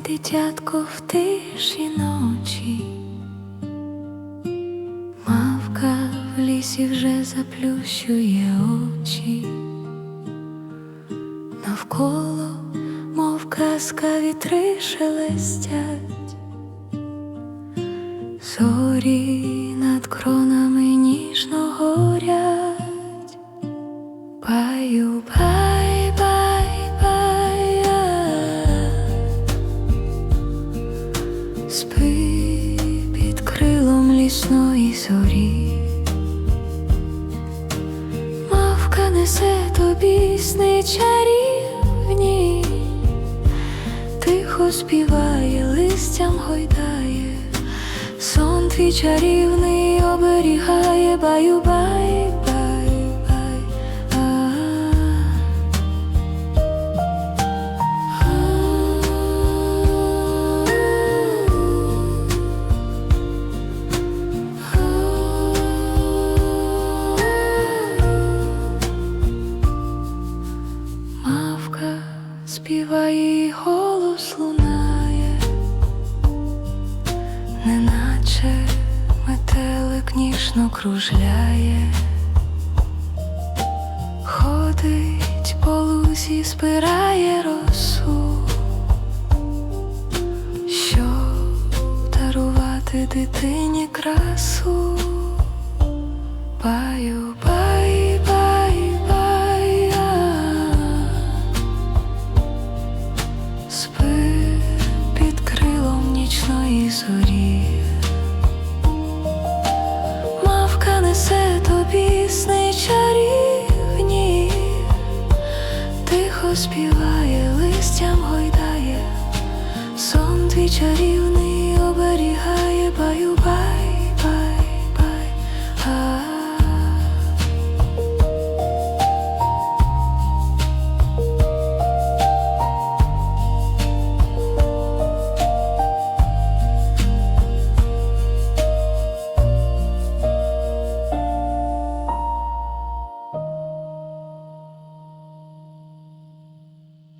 дитятко в тиші ночі. Мавка в лісі вже заплющує очі. Навколо, мов казка, вітри шелестять, зорі спи під крилом лісної зорі. Мавка несе тобі сни чарівні, тихо співає, листям гойдає, сон твій чарівний оберігає, баю, співає, і голос лунає, неначе метелик ніжно кружляє, ходить по лузі, збирає росу, щоб дарувати дитині красу. Баю, зорі. Мавка несе тобі сни чарівні, тихо співає, листям гойдає, сон твій чарівний